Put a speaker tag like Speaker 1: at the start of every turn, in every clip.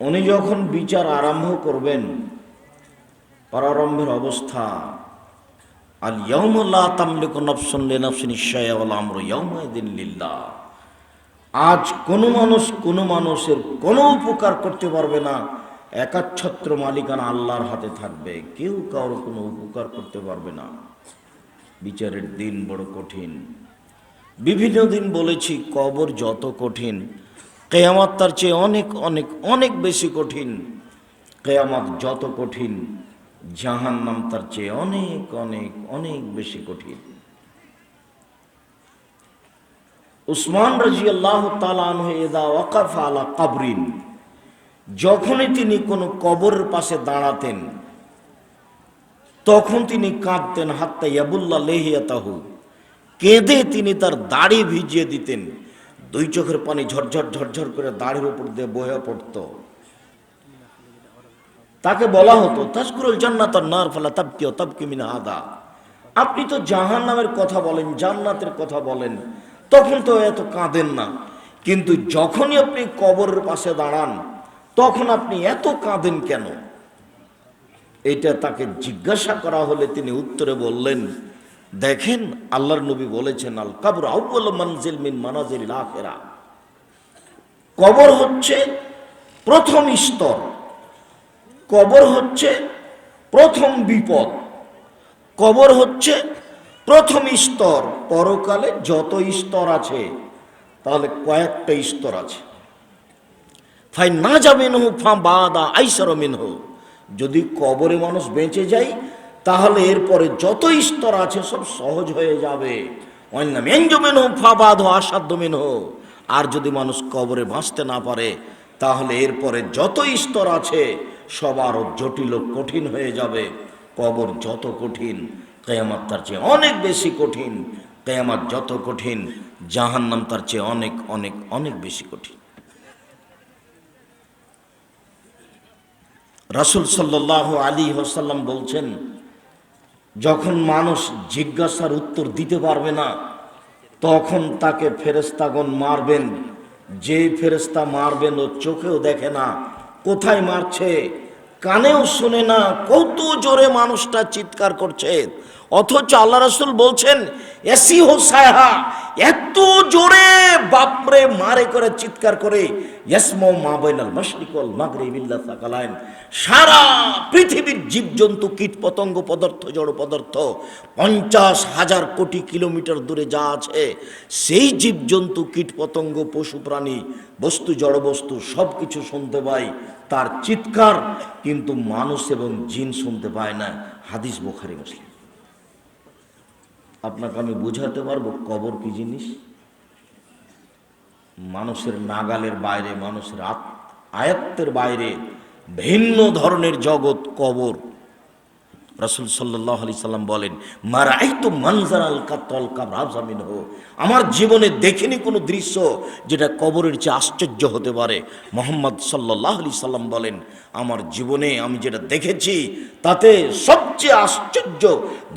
Speaker 1: উনি যখন বিচার আরম্ভ করবেন, প্রারম্ভের অবস্থা, আল ইয়ৌমুল্লাহ তামলিকু নফসুন ওয়াল আমরু ইয়ৌমাইদিন লিল্লাহ। আজ কোনো মানুষ কোনো মানুষের কোনো উপকার করতে পারবে না, একাচ্ছত্র মালিকানা আল্লাহর হাতে থাকবে, কেউ কারও কোনো উপকার করতে পারবে না। বিচারের দিন বড় কঠিন। বিভিন্ন দিন বলেছি, কবর যত কঠিন কেয়ামাত তার চেয়ে অনেক অনেক অনেক বেশি কঠিন। কেয়ামাত যত কঠিন জাহান নাম তার চেয়ে অনেক অনেক অনেক বেশি কঠিন। উসমান রাজি আল্লাহ ওয়াকাফ আলা কাবরিন, যখনই তিনি কোনো কবরের পাশে দাঁড়াতেন, তখন তিনি কাঁদতেন, হাত্তা ইয়াবুল্লাহ লেহিয়াতাহু, কেঁদে তিনি তার দাড়ি ভিজিয়ে দিতেন। দুই চোখের পানি ঝরঝর ঝরঝর করে দাড়ির উপর দিয়ে বয়ে পড়তো। তাকে বলা হতো তাজকুরুল জান্নাত নার, ফালা তাবকিও তাবকি মিনা আদা আপনি তো জাহান নামের কথা বলেন, জান্নাতের কথা বলেন, তখন তো এত কাঁদেন না। কিন্তু যখনই আপনি কবরের পাশে দাঁড়ান, তখন আপনি এত কাঁদেন কেন? এটা তাকে জিজ্ঞাসা করা হলে তিনি উত্তরে বললেন দেখেন আল্লাহর নবী বলেছেন, আল কাবর আউ্বল মনজিল মিন মানাজিল আখেরা। কবর হচ্ছে প্রথম স্তর। কবর হচ্ছে প্রথম বিপদ। কবর হচ্ছে প্রথম স্তর। পরকালে যত স্তর আছে, তাহলে কয়েকটা স্তর আছে। ফাই না যাবেন হো ফা বাদা আইসার মিনহ। যদি কবরে মানুষ বেঁচে যায় তাহলে এরপরে যত স্তর আছে সব সহজ হয়ে যাবে। অন্যান্য এনজমেন হো ফা বাদ আসাধ্য মিনহ আর যদি মানুষ কবরে বাঁচতে না পারে, তাহলে এরপরে যত স্তর আছে, সব আরও জটিল কঠিন হয়ে যাবে। কবর যত কঠিন, কেয়ামাত তার চেয়ে অনেক বেশি কঠিন। কেয়ামাত যত কঠিন, জাহান্নাম তার চেয়ে অনেক অনেক অনেক বেশি কঠিন। রাসুল সাল্লাহ আলী হোসাল্লাম বলছেন যখন মানুষ জিজ্ঞাসার উত্তর দিতে পারবে না, তখন তাকে ফেরেস্তাগণ মারবেন। যে ফেরেস্তা মারবেন ও চোখেও দেখে না, কোথায় মারছে? কানেও শুনে না, কত জোরে মানুষটা চিৎকার করছে। অথচ আল্লাহ রসুল বলছেন, এসি হোসায়া এত জোরে বাপরে মারে করে চিৎকার করে ইয়াসমো মা বিল্লা সারা পৃথিবীর জীবজন্তু কীট পতঙ্গ পদার্থ, জড় পদার্থ, পঞ্চাশ হাজার কোটি কিলোমিটার দূরে যা আছে, সেই জীবজন্তু কীট পতঙ্গ পশু প্রাণী, বস্তু, জড় বস্তু সব কিছু শুনতে পাই। তার চিৎকার, কিন্তু মানুষ এবং জিন শুনতে পায় না। হাদিস বোখারি, মুসলিম। আপনাকে আমি বুঝাতে পারব কবর কি জিনিস? মানুষের নাগালের বাইরে, মানুষের আয়ত্তের বাইরে ভিন্ন ধরনের জগৎ কবর। রসুল সাল্লাহ আলি সাল্লাম বলেন মারাই তো মানজার আল কাতল কাবরাজামিন হো আমার জীবনে দেখিনি কোনো দৃশ্য যেটা কবরের চেয়ে আশ্চর্য হতে পারে। মোহাম্মদ সাল্লাহ আলি সাল্লাম বলেন, আমার জীবনে আমি যেটা দেখেছি, তাতে সবচেয়ে আশ্চর্য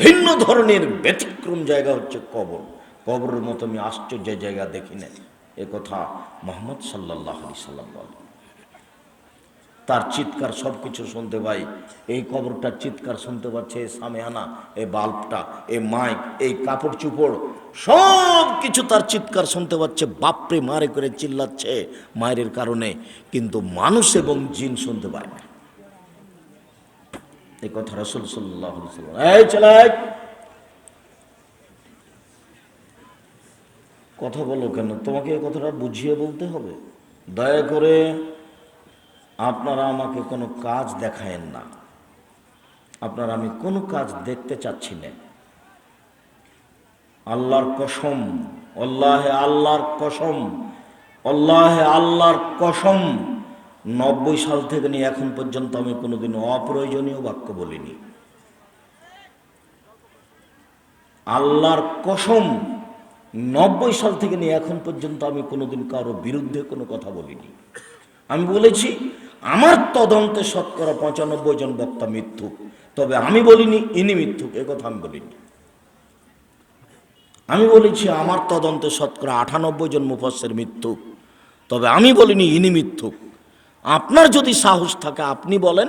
Speaker 1: ভিন্ন ধরনের ব্যতিক্রম জায়গা হচ্ছে কবর। কবরের মতো আমি আশ্চর্য জায়গা দেখি না এ কথা মোহাম্মদ সাল্লাহ আলি সাল্লাম বলেন। তার চিৎকার সব কিছু শুনতে পাই। এই কবরটার চিৎকার শুনতে পাচ্ছে এই সামেহানা এই বাল্বটা এই মাইক, এই কাপড় চুপড় সব কিছু তার চিৎকার শুনতে পাচ্ছে। বাপরে মারে করে চিল্লাচ্ছে মায়ের কারণে, কিন্তু মানুষ এবং জিন শুনতে পায় না। এই কথা রসুল সাল্লাহ কথা বলো কেন? তোমাকে কথাটা বুঝিয়ে বলতে হবে। দয়া করে আপনারা আমাকে কোনো কাজ দেখায়েন না। আপনারা আমি কোনো কাজ দেখতে চাচ্ছি না। আল্লাহর কসম, আল্লাহে আল্লাহর কসম, আল্লাহে আল্লাহর কসম, নব্বই সাল থেকে নিয়ে এখন পর্যন্ত আমি কোনোদিন অপ্রয়োজনীয় বাক্য বলিনি। আল্লাহর কসম, নব্বই সাল থেকে নিয়ে এখন পর্যন্ত আমি কোনোদিন কারও বিরুদ্ধে কোনো কথা বলিনি। আমি বলেছি আমার তদন্তে শতকরা পঁচানব্বই জন বক্তা মিথ্যুক। তবে আমি বলিনি, ইনি মিথ্যুক, এ কথা আমি বলিনি। আমি বলেছি, আমার তদন্তে শতকরা আটানব্বই জন মুফাসের মিথ্যুক। তবে আমি বলিনি, ইনি মিথ্যুক। আপনার যদি সাহস থাকে, আপনি বলেন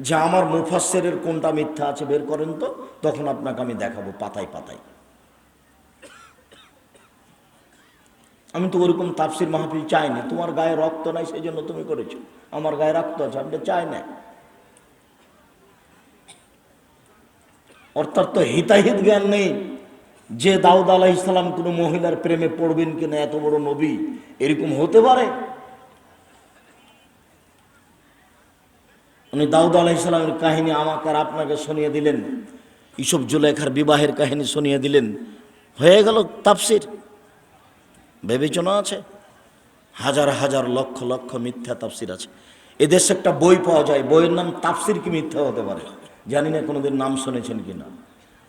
Speaker 1: যে আমার মুফাসসিরের কোনটা মিথ্যা আছে, বের করেন তো। তখন আপনাকে আমি দেখাবো পাতায় পাতায়। আমি তো ওরকম তাফসির মাহফিল চাইনি তোমার গায়ে রক্ত নাই সেই জন্য তুমি করেছ। আমার গায়ে রক্ত আছে আমি তো চাই না। অর্থাৎ তো হিতাহিত জ্ঞান নেই যে দাউদ আলাহ ইসলাম কোনো মহিলার প্রেমে পড়বেন কিনা, এত বড় নবী, এরকম হতে পারে? উনি দাউদ আলাহ ইসলামের কাহিনী আমাকে আর আপনাকে শুনিয়ে দিলেন। ইসব জুলেখার বিবাহের কাহিনী শুনিয়ে দিলেন। হয়ে গেল তাফসির। বিবেচনা আছে? হাজার হাজার লক্ষ লক্ষ মিথ্যা তাফসির আছে। এদেশে একটা বই পাওয়া যায়, বইয়ের নাম তাফসির কি মিথ্যা হতে পারে? জানি না কোনোদিন নাম শুনেছেন কিনা।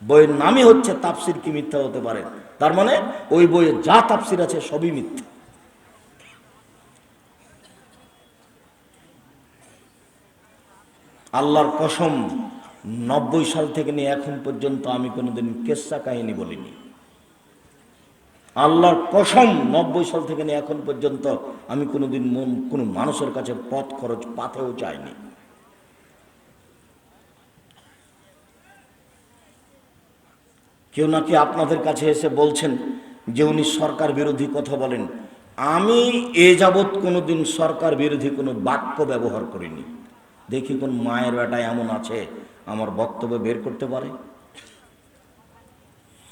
Speaker 1: বইয়ের নামই হচ্ছে তাফসির কি মিথ্যা হতে পারে। তার মানে ওই বইয়ে যা তাফসির আছে সবই মিথ্যা। আল্লাহর কসম, নব্বই সাল থেকে নিয়ে এখন পর্যন্ত আমি কোনোদিন কেসা কাহিনী বলিনি। আল্লাহর কসম নব্বই সাল থেকে নিয়ে এখন পর্যন্ত আমি কোনোদিন মন, কোনো মানুষের কাছে পথ খরচ পাতেও চাইনি। কেউ নাকি আপনাদের কাছে এসে বলছেন যে উনি সরকার বিরোধী কথা বলেন। আমি এ যাবৎ কোনোদিন সরকার বিরোধী কোনো বাক্য ব্যবহার করিনি। দেখি কোন মায়ের বেটা এমন আছে, আমার বক্তব্য বের করতে পারে?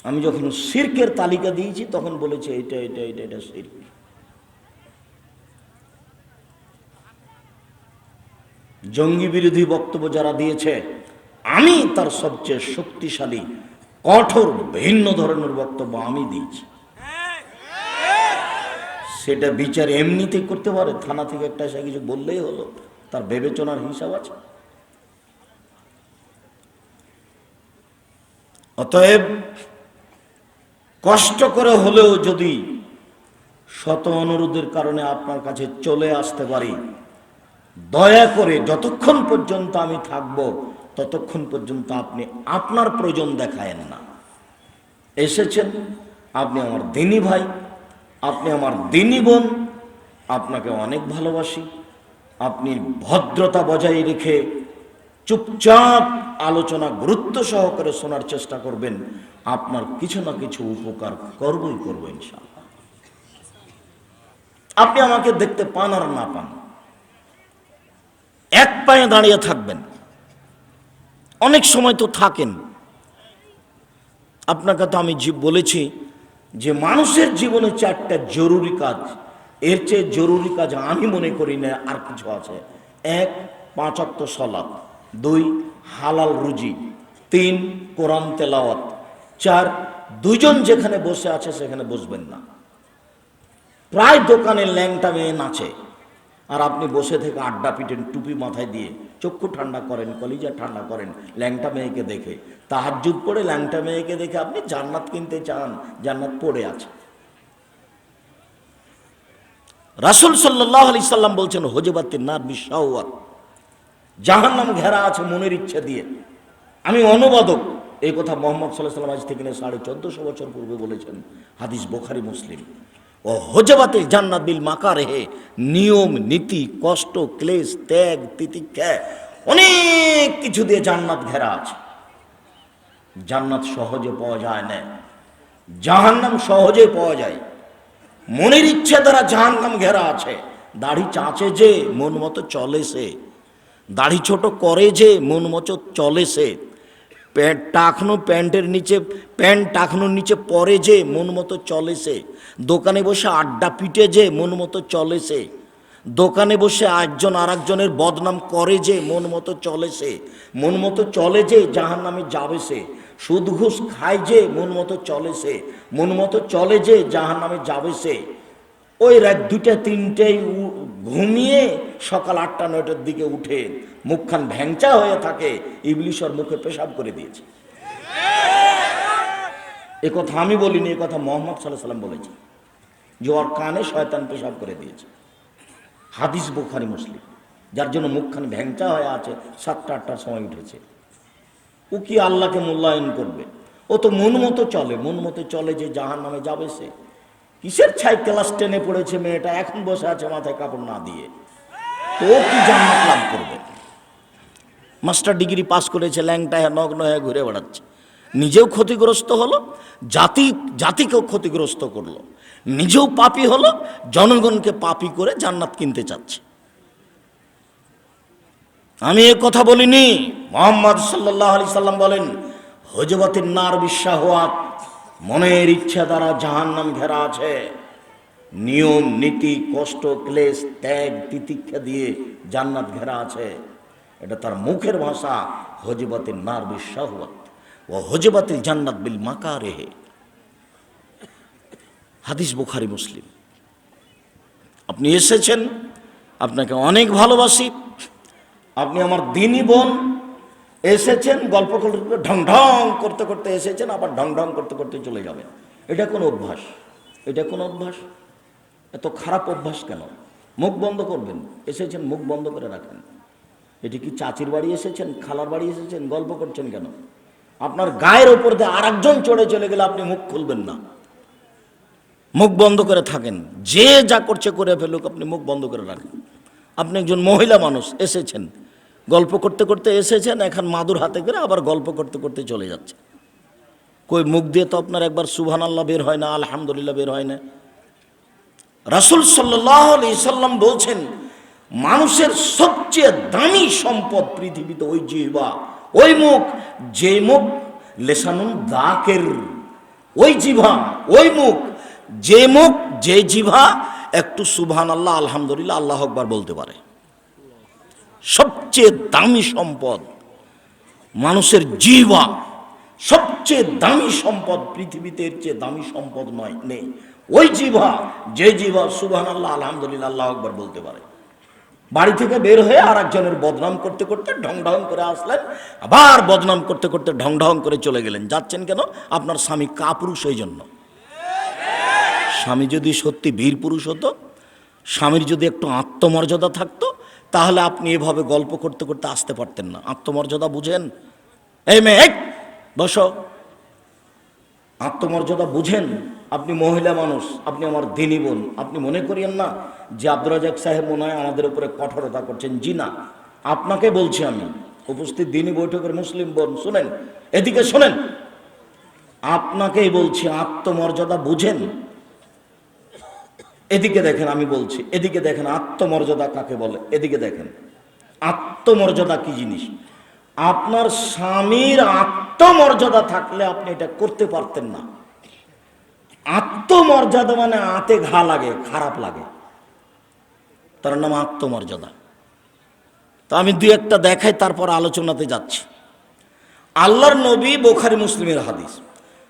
Speaker 1: আমি যখন সির্কের তালিকা দিয়েছি, তখন বলেছে, এটা এটা এটা এটা সিরক। জঙ্গি বিরোধী বক্তব্য যারা দিয়েছে, আমি তার সবচেয়ে শক্তিশালী, কঠোর, ভিন্ন ধরনের বক্তব্য আমি দিয়েছি। সেটা বিচার এমনিতেই করতে পারে, থানা থেকে একটা এসে কিছু বললেই হলো, তার বিবেচনার হিসাব আছে। অতএব কষ্ট করে হলেও যদি শত অনুরোধের কারণে আপনার কাছে চলে আসতে পারি, দয়া করে যতক্ষণ পর্যন্ত আমি থাকব, ততক্ষণ পর্যন্ত আপনি আপনার প্রয়োজন দেখায়েন না। এসেছেন, আপনি আমার দিনী ভাই, আপনি আমার দিনী বোন, আপনাকে অনেক ভালোবাসি, আপনি ভদ্রতা বজায় রেখে চুপচাপ আলোচনা গুরুত্ব সহকারে শোনার চেষ্টা করবেন। আপনার কিছু না কিছু উপকার করবই করব ইনশাআল্লাহ। আপনি আমাকে দেখতে পান আর না পান। এক পায়ে দাঁড়িয়ে থাকবেন। অনেক সময় তো থাকেন। আপনাকে তো আমি বলেছি যে মানুষের জীবনে চারটা জরুরি কাজ। এর চেয়ে জরুরি কাজ আমি মনে করি না আর কিছু আছে। এক পাঁচাত্ত সলাপ দুই, হালাল রুজি। তিন, কোরআন তেলাওয়াত। চার দুজন যেখানে বসে আছে সেখানে বসবেন না। প্রায় দোকানে ল্যাংটা মেয়ে নাচে। আর আপনি বসে থেকে আড্ডা পিটেন, টুপি মাথায় দিয়ে চক্ষু ঠান্ডা করেন, কলিজা ঠান্ডা করেন, ল্যাংটা মেয়েকে দেখে। তাহাজুদ পড়ে ল্যাংটা মেয়েকে দেখে আপনি জান্নাত কিনতে চান, জান্নাত পড়ে আছে। রাসুল সাল্লাহ আলি সাল্লাম বলছেন হজবাতির নার বিশ্বাওয়াত জাহান নাম ঘেরা আছে মনের ইচ্ছা দিয়ে। আমি অনুবাদক। এই কথা মোহাম্মদ সাল্লাহ সাল্লাম আজ থেকে সাড়ে চোদ্দশো বছর পূর্বে বলেছেন হাদিস বোখারি, মুসলিম। ও হজবাতিল জান্নাত বিল মাকা রেহে নিয়ম, নীতি, কষ্ট, ক্লেশ, ত্যাগ, তিতিক্ষা, অনেক কিছু দিয়ে জান্নাত ঘেরা আছে। জান্নাত সহজে পাওয়া যায় না। জাহান্নাম সহজে পাওয়া যায়। মনের ইচ্ছে দ্বারা জাহান্নাম ঘেরা আছে। দাড়ি চাঁচে যে, মন মতো চলে সে। দাড়ি ছোট করে যে, মন মতো চলে সে। প্যান্ট টাকনো প্যান্টের নিচে, প্যান্ট টাকনোর নিচে পরে যে, মন মতো চলে সে। দোকানে বসে আড্ডা পিটে যে, মন মতো চলে সে। দোকানে বসে একজন আর একজনের বদনাম করে যে, মন মতো চলে সে। মন মতো চলে যে জাহান নামে যাবে সে। সুদ ঘুষ খায় যে, মন মতো চলে সে। মন মতো চলে যে জাহান নামে যাবে সে। ওই রাত দুটা তিনটেই ঘুমিয়ে সকাল আটটা, নয়টার দিকে উঠে মুখখান ভ্যাংচা হয়ে থাকে ইবলিশর মুখে পেশাব করে দিয়েছে। এ কথা আমি বলিনি, এ কথা মোহাম্মদ সাল্লাহ সাল্লাম বলেছে যে ওর কানে শয়তান পেশাব করে দিয়েছে। হাদিস বুখারি, মুসলিম। যার জন্য মুখখান ভ্যাংচা হয়ে আছে, সাতটা, আটটার সময় উঠেছে। ও কি আল্লাহকে মূল্যায়ন করবে? ও তো মন মতো চলে, মন মতো চলে যে জাহান নামে যাবে সে। কিসের ছাই ক্লাস টেনে পড়েছে মেয়েটা? এখন বসে আছে মাথায় কাপড় না দিয়ে। ও কি জান্নাত লাভ করবে? মাস্টার ডিগ্রি পাস করেছে ল্যাংটায় নগ্ন হয়ে ঘুরে বেড়াচ্ছে। নিজেও ক্ষতিগ্রস্ত হলো, জাতি, জাতিকেও ক্ষতিগ্রস্ত করল। নিজেও পাপি হলো, জনগণকে পাপি করে জান্নাত কিনতে চাচ্ছে। আমি এ কথা বলিনি। মোহাম্মদ সাল্লাহ আলি সাল্লাম বলেন হজবতের নার বিশ্বাহাত মনের ইচ্ছা দ্বারা জাহান্নাম ঘেরা আছে। নিয়ম, নীতি, কষ্ট, ক্লেশ, ত্যাগ, তিতিক্ষা দিয়ে জান্নাত ঘেরা আছে। এটা তার মুখের ভাষা হজবতের নার বিশ্বাহাত ও হজবতের জান্নাত বিল মাকা রেহে হাদিস বুখারি, মুসলিম। আপনি এসেছেন, আপনাকে অনেক ভালোবাসি। আপনি আমার দিনই বোন এসেছেন, গল্প করতে ঢং ঢং করতে করতে এসেছেন, আবার ঢং ঢং করতে করতে চলে যাবেন। এটা কোন অভ্যাস? এটা কোন অভ্যাস? এত খারাপ অভ্যাস কেন? মুখ বন্ধ করবেন, এসেছেন, মুখ বন্ধ করে রাখেন। এটি কি চাচির বাড়ি এসেছেন, খালার বাড়ি এসেছেন, গল্প করছেন কেন? আপনার গায়ের ওপর দিয়ে আরেকজন চড়ে চলে গেলে আপনি মুখ খুলবেন না। মুখ বন্ধ করে থাকেন, যে যা করছে করে ফেলুক, আপনি মুখ বন্ধ করে রাখেন। আপনি একজন মহিলা মানুষ, এসেছেন। গল্প করতে করতে এসেছেন, এখন মাদুর হাতে করে আবার গল্প করতে করতে চলে যাচ্ছে। কই মুখ দিয়ে তো আপনার একবার সুবহান আল্লাহ বের হয় না, আলহামদুলিল্লাহ বের হয় না। রাসুল সাল্লাহ সাল্লাম বলছেন, মানুষের সবচেয়ে দামি সম্পদ পৃথিবীতে ওই জিহ্বা, ওই মুখ যে মুখ লেসানুন দাকের, ওই জিভা ওই মুখ যে মুখ যে জিভা একটু সুবহান আল্লাহ আলহামদুলিল্লাহ, আল্লাহ আকবার বলতে পারে। সবচেয়ে দামি সম্পদ মানুষের জিহ্বা সবচেয়ে দামি সম্পদ পৃথিবীতে চেয়ে দামি সম্পদ নয়, নেই। ওই জিভা যে জিভা সুবহান আল্লাহ আলহামদুলিল্লাহ, আল্লাহ আকবার বলতে পারে। বাড়ি থেকে বের হয়ে আর একজনের বদনাম করতে করতে ঢং ঢং করে আসলেন, আবার বদনাম করতে করতে ঢং ঢং করে চলে গেলেন। যাচ্ছেন কেন? আপনার স্বামী কাপুরুষ এই জন্য। স্বামী যদি সত্যি বীর পুরুষ হতো, স্বামীর যদি একটু আত্মমর্যাদা থাকতো তাহলে আপনি এভাবে গল্প করতে করতে আসতে পারতেন না। আত্মমর্যাদা বুঝেন? এই মেয়ে বস। আত্মমর্যাদা বুঝেন? আপনি মহিলা মানুষ, আপনি আমার দিনী বোন। আপনি মনে করিয়েন না যে আব্দুর রাজাক সাহেব মনে হয় আমাদের উপরে কঠোরতা করছেন। জি না। আপনাকে বলছি আমি, উপস্থিত দিনী বৈঠকের মুসলিম বোন, শুনেন? এদিকে শোনেন। আপনাকেই বলছি, আত্মমর্যাদা বুঝেন? এদিকে দেখেন আমি বলছি, এদিকে দেখেন আত্মমর্যাদা কাকে বলে? এদিকে দেখেন। আত্মমর্যাদা কি জিনিস? আপনার স্বামীর আত্মমর্যাদা থাকলে আপনি এটা করতে পারতেন না। আত্মমর্যাদা মানে আতে ঘা লাগে, খারাপ লাগে। তার নাম আত্মমর্যাদা। তো আমি দুই একটা দেখাই, তারপর আলোচনাতে যাচ্ছি। আল্লাহর নবী বোখারি মুসলিমের হাদিস,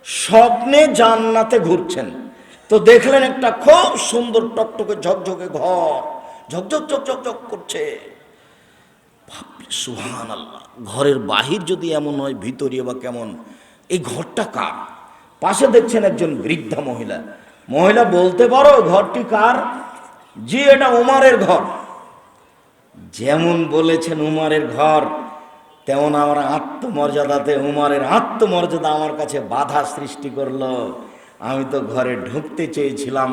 Speaker 1: স্বপ্নে জান্নাতে ঘুরছেন। তো দেখলেন একটা খুব সুন্দর টকটকে ঝকঝকে ঘর। ঝকঝক ঝকঝক ঝক করছে। সুহান আল্লাহ ঘরের বাহির যদি এমন হয় ভিতরিয়ে বা কেমন? এই ঘরটা কার? পাশে দেখছেন একজন বৃদ্ধা মহিলা। মহিলা বলতে পারো, ঘরটি কার? জি, এটা উমারের ঘর। যেমন বলেছেন উমারের ঘর, তেমন আমার আত্মমর্যাদাতে উমারের আত্মমর্যাদা আমার কাছে বাধা সৃষ্টি করল। আমি তো ঘরে ঢুকতে চেয়েছিলাম,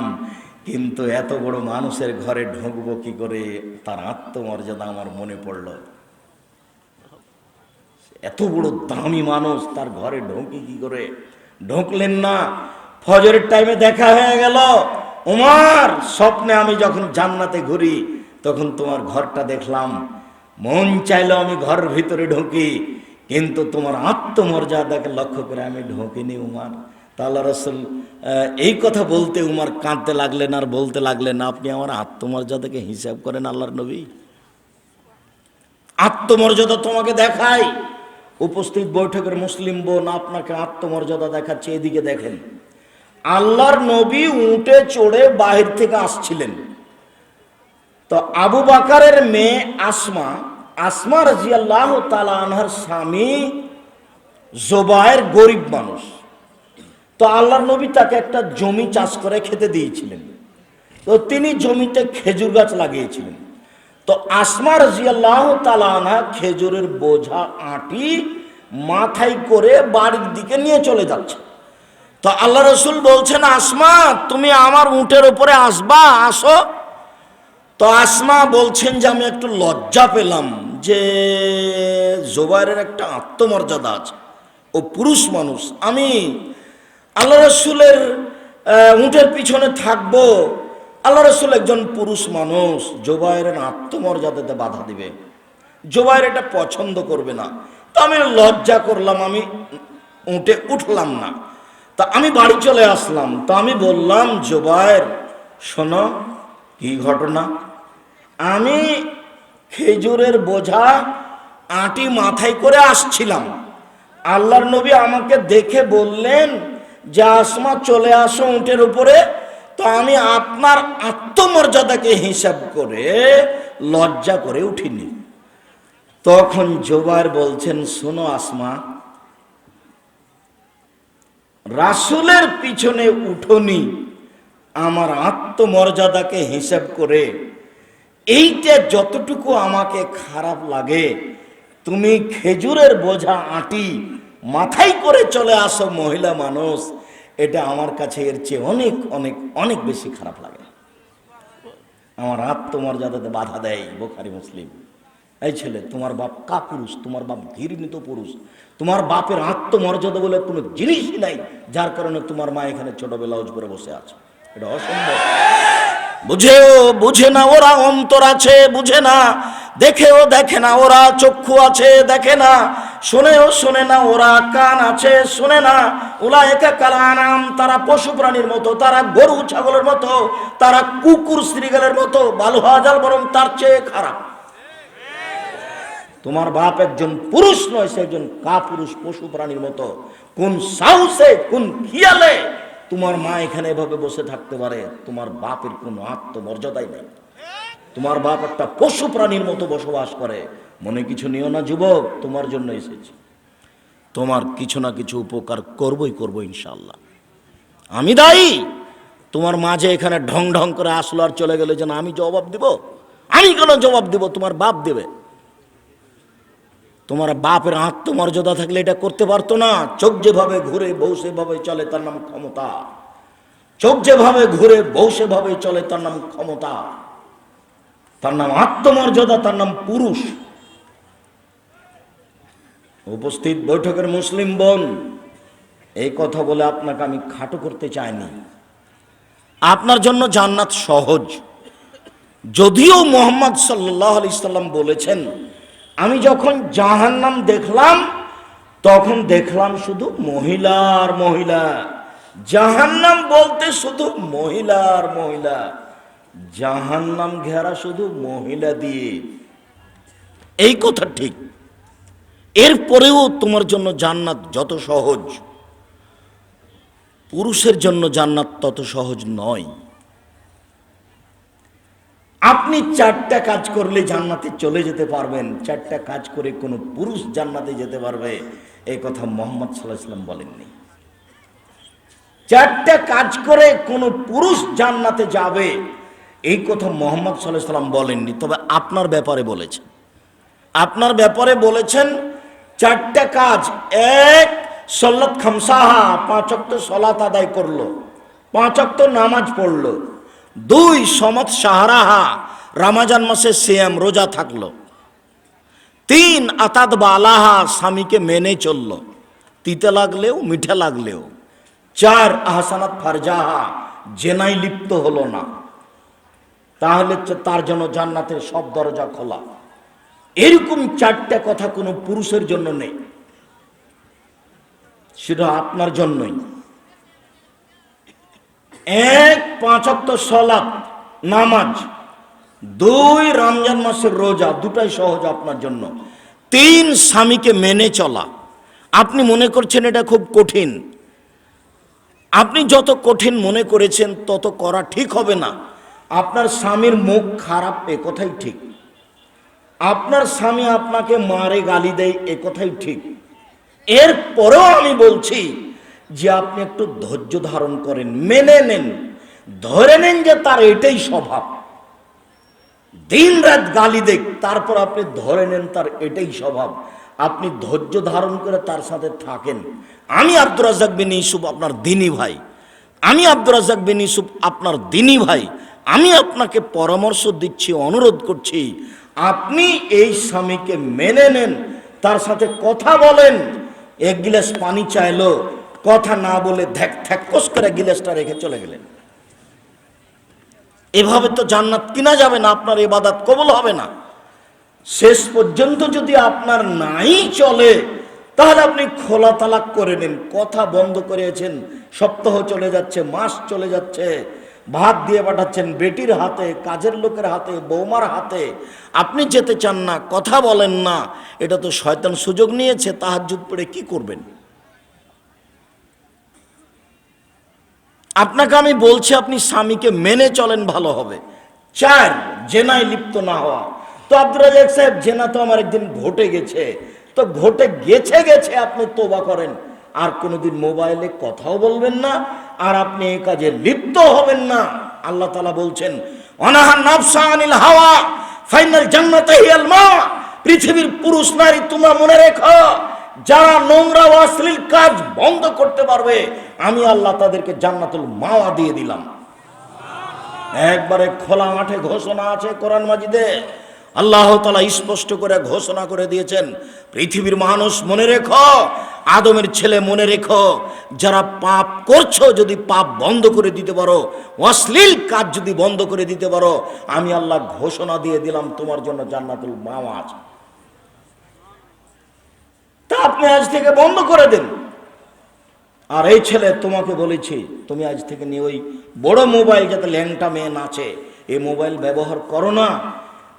Speaker 1: কিন্তু এত বড় মানুষের ঘরে ঢুকবো কি করে? তার আত্মমর্যাদা আমার মনে পড়ল। এত বড় দামি মানুষ তার ঘরে ঢুকি কি করে? ঢুকলেন না। ফজরের টাইমে দেখা হয়ে গেল, উমার স্বপ্নে আমি যখন জান্নাতে ঘুরি, তখন তোমার ঘরটা দেখলাম। মন চাইলো আমি ঘরের ভিতরে ঢুকি, কিন্তু তোমার আত্মমর্যাদাকে লক্ষ্য করে আমি ঢুকিনি উমার। তাহলে রসুল এই কথা বলতে উমার কাঁদতে লাগলেন আর বলতে লাগলেন, আপনি আমার আত্মমর্যাদাকে হিসাব করেন আল্লাহর নবী। আত্মমর্যাদা তোমাকে দেখায় উপস্থিত বৈঠকের মুসলিম বোন, আপনাকে আত্মমর্যাদা দেখাচ্ছে, এদিকে দেখেন। আল্লাহর নবী উঠে চড়ে বাহির থেকে আসছিলেন। তো আবু বাকারের মেয়ে আসমা আসমা রাজিয়াল্লাহ তালা আনহার স্বামী জোবায়ের গরিব মানুষ। তো আল্লাহর নবী তাকে একটা জমি চাষ করে খেতে দিয়েছিলেন। তো তিনি জমিতে খেজুর গাছ লাগিয়েছিলেন। তো আসমা রাজিয়াল্লাহ খেজুরের বোঝা আটি মাথায় করে বাড়ির দিকে নিয়ে চলে যাচ্ছে। তো আল্লাহ রসুল বলছেন, আসমা, তুমি আমার উটের উপরে আসবা, আসো। তো আসমা বলছেন যে, আমি একটু লজ্জা পেলাম যে জোবাইরের একটা আত্মমর্যাদা আছে। ও পুরুষ মানুষ, আমি আল্লাহ রসুলের উটের পিছনে থাকব। আল্লাহ রসুল একজন পুরুষ মানুষ, জোবাইরের আত্মমর্যাদাতে বাধা দিবে। জোবাইর এটা পছন্দ করবে না। তো আমি লজ্জা করলাম, আমি উঠে উঠলাম না। তা আমি বাড়ি চলে আসলাম। তো আমি বললাম, জোবাইর, শোনো, কি ঘটনা? আমি খেজুরের বোঝা আটি মাথায় করে আসছিলাম। আল্লাহর নবী আমাকে দেখে বললেন যে আসমা চলে আসো উটের উপরে। তো আমি আপনার আত্মমর্যাদাকে হিসাব করে, লজ্জা করে উঠিনি। তখন জোবার বলছেন, শোনো আসমা, রাসুলের পিছনে উঠোনি, আমার আত্মমর্যাদাকে হিসাব করে। এইটা যতটুকু আমাকে খারাপ লাগে, তুমি খেজুরের বোঝা আটি মাথায় করে চলে আসো মহিলা মানুষ। এটা আমার কাছে এর চেয়ে অনেক অনেক অনেক বেশি খারাপ লাগে। আমার আত্মমর্যাদাতে বাধা দেয় বোখারি মুসলিম। এই ছেলে, তোমার বাপ কা পুরুষ তোমার বাপ ঘৃণিত পুরুষ। তোমার বাপের আত্মমর্যাদা বলে কোনো জিনিসই নাই, যার কারণে তোমার মা এখানে ছোট ব্লাউজ পরে বসে আছে। এটা অসম্ভব। বুঝেও বুঝে না ওরা অন্তর আছে, বুঝে না। দেখেও দেখে না, ওরা চক্ষু আছে, দেখে না। শুনেও শুনে না, ওরা কান আছে, শুনে না। ওলা একা কালানাম, তারা পশু প্রাণীর মতো, তারা গরু ছাগলের মতো, তারা কুকুর শ্রীগালের মতো, বালু হাজাল বরং তার চেয়ে খারাপ। তোমার বাপ একজন পুরুষ নয়, সে একজন কাপুরুষ পশু প্রাণীর মতো। কোন সাহসে, কোন খিয়ালে তোমার মা এখানে এভাবে বসে থাকতে পারে? তোমার বাপের কোনো আত্মমর্যাদাই নেই। তোমার বাপ একটা পশু প্রাণীর মতো বসবাস করে। মনে কিছু নিও না যুবক, তোমার জন্য এসেছি। তোমার কিছু না কিছু উপকার করবই করব ইনশাল্লাহ আমি দায়ী। তোমার মাঝে এখানে ঢং ঢং করে আসলো আর চলে গেলে যেন আমি জবাব দিব? আমি কেন জবাব দিব? তোমার বাপ দেবে। তোমার বাপের আত্মমর্যাদা থাকলে এটা করতে পারতো না। চোখ যেভাবে ঘুরে বউ সেভাবে চলে, তার নাম ক্ষমতা। চোখ যেভাবে ঘুরে বউ সেভাবে চলে, তার নাম ক্ষমতা। তার নাম আত্মমর্যাদা, তার নাম পুরুষ। উপস্থিত বৈঠকের মুসলিম বোন, এই কথা বলে আপনাকে আমি খাটো করতে চাইনি। আপনার জন্য জান্নাত সহজ। যদিও মোহাম্মদ সাল্লাহ আলি সাল্লাম বলেছেন, আমি যখন জাহান্নাম দেখলাম, তখন দেখলাম শুধু মহিলার মহিলা। জাহান্নাম বলতে শুধু মহিলার মহিলা। জাহান্নাম ঘেরা শুধু মহিলা দিয়ে। এই কথা ঠিক। এরপরেও তোমার জন্য জান্নাত যত সহজ, পুরুষের জন্য জান্নাত তত সহজ নয়। আপনি চারটা কাজ করলে জান্নাতে চলে যেতে পারবেন, চারটা কাজ করে কোনো পুরুষ জান্নাতে যেতে পারবে এই কথা মোহাম্মদ সাল্লাহ ইসলাম বলেননি। চারটা কাজ করে কোনো পুরুষ জান্নাতে যাবে, এই কথা মোহাম্মদ সাল্লাহ সাল্লাম বলেননি। তবে আপনার ব্যাপারে বলেছেন। আপনার ব্যাপারে বলেছেন চারটা কাজ। এক, সল্লত খামসাহা পাঁচক্ত সলাত আদায় করল পাঁচক্ত নামাজ পড়ল। দুই, সমত সাহারাহা রামাজান মাসে সিয়াম, রোজা থাকল। তিন, আতাদ বালাহা স্বামীকে মেনে চলল। তিতে লাগলেও, মিঠে লাগলেও। চার, আহসানাত ফারজাহা, জেনাই লিপ্ত হলো না। তাহলে তার জন্য জান্নাতের সব দরজা খোলা। এরকম চারটা কথা কোনো পুরুষের জন্য নেই। সেটা আপনার জন্যই। এক পাঁচাত্তর সলাপ নামাজ। দুই, রমজান মাসের রোজা, দুটাই সহজ আপনার জন্য। তিন, স্বামীকে মেনে চলা। আপনি মনে করছেন এটা খুব কঠিন। আপনি যত কঠিন মনে করেছেন, তত করা ঠিক হবে না। আপনার স্বামীর মুখ খারাপ, এ কথাই ঠিক। আপনার স্বামী আপনাকে মারে গালি দেয়, এ কথাই ঠিক। এরপরেও আমি বলছি যে আপনি একটু ধৈর্য ধারণ করেন, মেনে নেন। ধরে নেন যে তার এটাই স্বভাব। দিন রাত গালি দেখ, তারপর আপনি ধরে নেন তার এটাই স্বভাব। আপনি ধৈর্য ধারণ করে তার সাথে থাকেন। আমি আব্দুর রাজাক বিন ইউসুফ আপনার দিনী ভাই। আমি আব্দুর রাজাক বিন ইউসুফ আপনার দিনী ভাই। আমি আপনাকে পরামর্শ দিচ্ছি, অনুরোধ করছি। আপনি এই স্বামীকে মেনে নেন, তার সাথে কথা বলেন। এক গিলাস পানি চাইলো, কথা না বলে ধ্যাক থ্যাকস করে গিলাসটা রেখে চলে গেলেন। এভাবে তো জান্নাত কিনা যাবে না, আপনার এবাদাত কবল হবে না। শেষ পর্যন্ত যদি আপনার নাই চলে, তাহলে আপনি খোলা তালাক করে নিন, কথা বন্ধ করেছেন, সপ্তাহ চলে যাচ্ছে, মাস চলে যাচ্ছে। ভাত দিয়ে পাঠাচ্ছেন, বেটির হাতে, কাজের লোকের হাতে, বৌমার হাতে। আপনি যেতে চান না, কথা বলেন না। এটা তো শয়তান সুযোগ নিয়েছে তাহাজুদ পড়ে কি করবেন? আপনাকে আমি বলছি, আপনি স্বামীকে মেনে চলেন, ভালো হবে। চার, জেনায় লিপ্ত না হওয়া। তো আব্দুল সাহেব, জেনা তো আমার একদিন ঘটে গেছে। তো ঘটে গেছে গেছে, আপনি তোবা করেন। আর কোনোদিন মোবাইলে কথাও বলবেন না, আর আপনি এই কাজে লিপ্ত হবেন না। আল্লাহ তালা বলছেন অনাহার নাফসা আনিল হাওয়া, ফাইনাল জান্নাতে হিয়াল মা। পৃথিবীর পুরুষ নারী, তোমরা মনে রেখো, যারা নোংরা ও অশ্লীল কাজ বন্ধ করতে পারবে, আমি আল্লাহ তাদেরকে জান্নাতুল মাওয়া দিয়ে দিলাম। একবারে খোলা মাঠে ঘোষণা আছে কোরআন মাজিদে। আল্লাহ তালা স্পষ্ট করে ঘোষণা করে দিয়েছেন, পৃথিবীর মানুষ মনে রেখো, আদমের ছেলে মনে রেখো, যারা পাপ করছ যদি পাপ বন্ধ করে দিতে পারো, অশ্লীল কাজ যদি বন্ধ করে দিতে পারো, আমি আল্লাহ ঘোষণা দিয়ে দিলাম, তোমার জন্য জান্নাতুল আছে। তা আপনি আজ থেকে বন্ধ করে দেন। আর এই ছেলে তোমাকে বলেছি, তুমি আজ থেকে নিয়ে ওই বড় মোবাইল যাতে ল্যাংটা মেয়ে নাচে, এই মোবাইল ব্যবহার করো না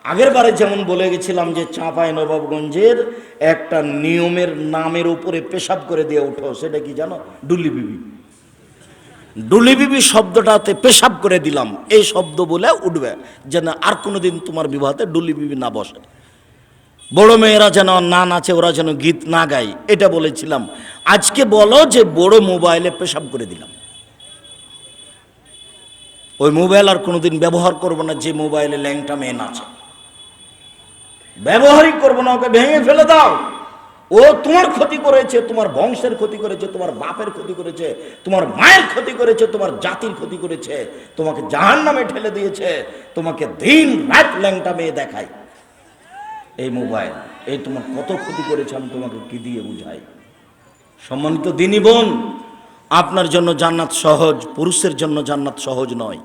Speaker 1: আগের বারে যেমন বলে গেছিলাম যে চাঁপাই নবাবগঞ্জের একটা নিয়মের নামের উপরে পেশাব করে দিয়ে উঠো সেটা কি জানো? ডুলি বিবি। ডুলি বিবি শব্দটাতে পেশাব করে দিলাম, এই শব্দ বলে উঠবে, যেন আর কোনোদিন তোমার বিবাহতে ডুলি বিবি না বসে। বড় মেয়েরা যেন না নাচে, ওরা যেন গীত না গায়, এটা বলেছিলাম। আজকে বলো যে বড় মোবাইলে পেশাব করে দিলাম। ওই মোবাইল আর কোনোদিন ব্যবহার করব না যে মোবাইলে ল্যাংটা মেয়ে নাচে। ব্যবহারই করব না, ওকে ভেঙে ফেলে দাও। ও তোমার ক্ষতি করেছে, তোমার বংশের ক্ষতি করেছে, তোমার বাপের ক্ষতি করেছে, তোমার মায়ের ক্ষতি করেছে, তোমার জাতির ক্ষতি করেছে, তোমাকে জাহান নামে ঠেলে দিয়েছে, তোমাকে দিন রাত ল্যাংটা মেয়ে দেখায়। এই মোবাইল, এই তোমার কত ক্ষতি করেছে, আমি তোমাকে কি দিয়ে বুঝাই? সম্মানিত দিনী বোন, আপনার জন্য জান্নাত সহজ, পুরুষের জন্য জান্নাত সহজ নয়।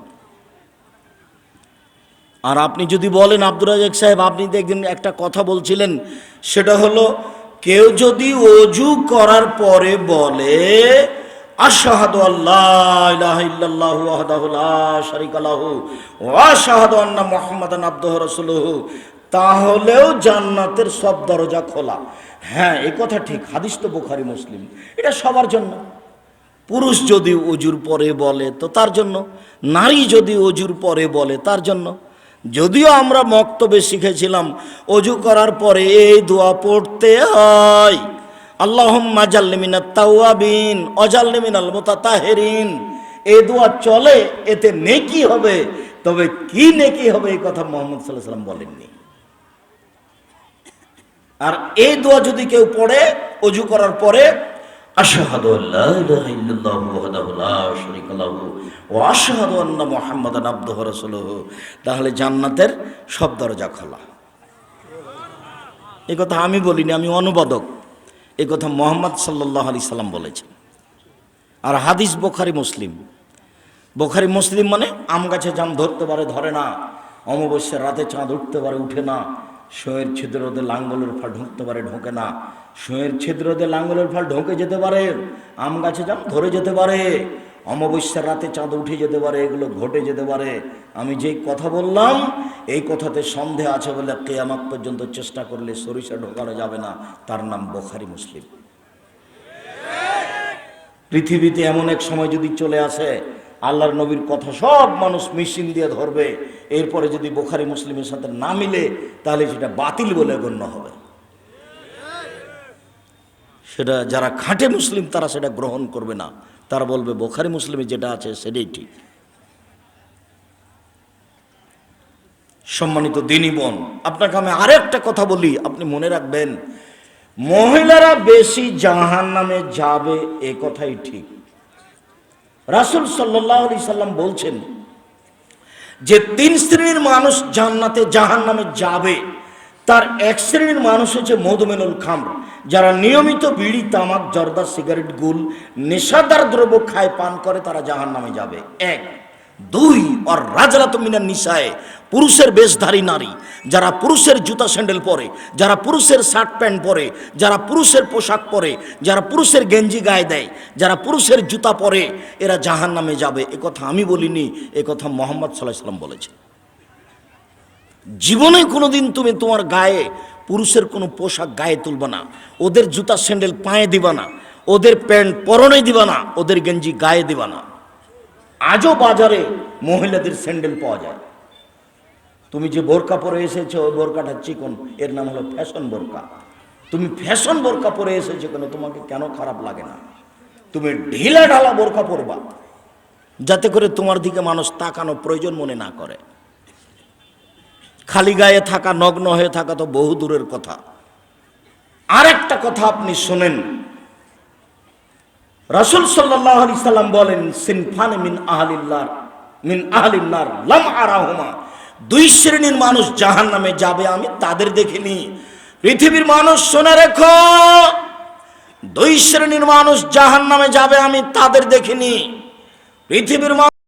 Speaker 1: আর আপনি যদি বলেন, আব্দুর রাজাক সাহেব, আপনি দেখবেন একটা কথা বলছিলেন, সেটা হলো, কেউ যদি অজু করার পরে বলে লা তাহলেও জান্নাতের সব দরজা খোলা। হ্যাঁ এই কথা ঠিক, হাদিস তো বুখারী, মুসলিম। এটা সবার জন্য। পুরুষ যদি অজুর পরে বলে, তো তার জন্য। নারী যদি অজুর পরে বলে, তার জন্য। যদিও আমরা মক্তবে শিখেছিলাম অজু করার পরে এই দোয়া পড়তে হয়। আল্লাহম্মা জাল্লিমিনা তাওয়াবিন, অজাল্লিমিনাল মোতাতাহেরিন। এই দোয়া চলে, এতে নেকি হবে, তবে কি নেকি হবে এই কথা মোহাম্মদ সাল্লাহ সাল্লাম বলেননি। আর এই দোয়া যদি কেউ পড়ে, অজু করার পরে আশহাদু আল্লা ইলাহা ইল্লাল্লাহু ওয়াহদাহু লা শারীকা লাহু ওয়া আশহাদু আন্না মুহাম্মাদান আবদুহু ওয়া রাসূলুহু। তাহলে জান্নাতের সব দরজা খোলা। এই কথা আমি বলিনি, আমি অনুবাদক। এই কথা মোহাম্মদ সাল্লাল্লাহু আলাইহি সাল্লাম বলেছেন। আর হাদিস বোখারি মুসলিম। বোখারি মুসলিম মানে আম গাছে জাম ধরতে পারে, ধরে না। অমাবস্যার রাতে চাঁদ উঠতে পারে, উঠে না। শোয়ের ছিদ্রতে লাঙ্গলের ফল ঢুকতে পারে, ঢোকে না। শোয়ের ছিদ্রতে লাঙ্গলের ফল ঢোকে যেতে পারে, আম গাছে জাম ধরে যেতে পারে, অমাবস্যার রাতে চাঁদ উঠে যেতে পারে, এগুলো ঘটে যেতে পারে। আমি যেই কথা বললাম, এই কথাতে সন্দেহ আছে বলে কেয়ামাত পর্যন্ত চেষ্টা করলে সরিষা ঢোকানো যাবে না। তার নাম বোখারি মুসলিম। পৃথিবীতে এমন এক সময় যদি চলে আসে আল্লাহর নবীর কথা সব মানুষ মেশিন দিয়ে ধরবে। এরপরে যদি বোখারি মুসলিমের সাথে না মিলে, তাহলে সেটা বাতিল বলে গণ্য হবে। সেটা যারা খাঁটে মুসলিম, তারা সেটা গ্রহণ করবে না। তারা বলবে, বোখারি মুসলিমে যেটা আছে, সেটাই ঠিক। সম্মানিত দিনী বোন, আপনাকে আমি আরেকটা কথা বলি, আপনি মনে রাখবেন, মহিলারা বেশি জাহান নামে যাবে, এ কথাই ঠিক। রাসুল সাল্লাহ আলি সাল্লাম বলছেন, যে তিন শ্রেণির মানুষ জান্নাতে জাহান নামে যাবে, তার এক শ্রেণির মানুষ হচ্ছে মধুমেনুল খাম যারা নিয়মিত বিড়ি, তামাক, জর্দা, সিগারেট, গুল, নেশাদার দ্রব্য খায়, পান করে, তারা জাহান নামে যাবে। এক। দুই, আর রাজরাত মিনার নিশায় পুরুষের বেশধারী নারী, যারা পুরুষের জুতা স্যান্ডেল পরে, যারা পুরুষের শার্ট প্যান্ট পরে, যারা পুরুষের পোশাক পরে, যারা পুরুষের গেঞ্জি গায়ে দেয়, যারা পুরুষের জুতা পরে, এরা জাহান নামে যাবে কথা আমি বলিনি কথা মোহাম্মদ সাল্লাহ সাল্লাম বলেছে জীবনে কোনোদিন তুমি তোমার গায়ে, পুরুষের কোনো পোশাক গায়ে তুলবা না। ওদের জুতা স্যান্ডেল পায়ে দিবা না। ওদের প্যান্ট পরনে দিবা না। ওদের গেঞ্জি গায়ে দিবা না। আজও বাজারে মহিলাদের স্যান্ডেল পাওয়া যায়। তুমি যে বোরকা পরে এসেছ, ওই বোরকাটা চিকন, এর নাম হলো ফ্যাশন বোরকা। তুমি ফ্যাশন বোরকা পরে এসেছ কেন? তোমাকে কেন খারাপ লাগে না? তুমি ঢিলা ঢালা বোরকা পরবা, যাতে করে তোমার দিকে মানুষ তাকানো প্রয়োজন মনে না করে। খালি গায়ে থাকা, নগ্ন হয়ে থাকা তো বহু দূরের কথা। আর একটা কথা আপনি শোনেন। রাসুল সাল্লাম বলেন, সিনফান মিন আহলিল্লার মিন আহলিল্লার লাম আরাহমা। দুই শ্রেণির মানুষ জাহান নামে যাবে, আমি তাদের দেখিনি। পৃথিবীর মানুষ শুনে রেখো, দুই শ্রেণির মানুষ জাহান নামে যাবে, আমি তাদের দেখিনি। পৃথিবীর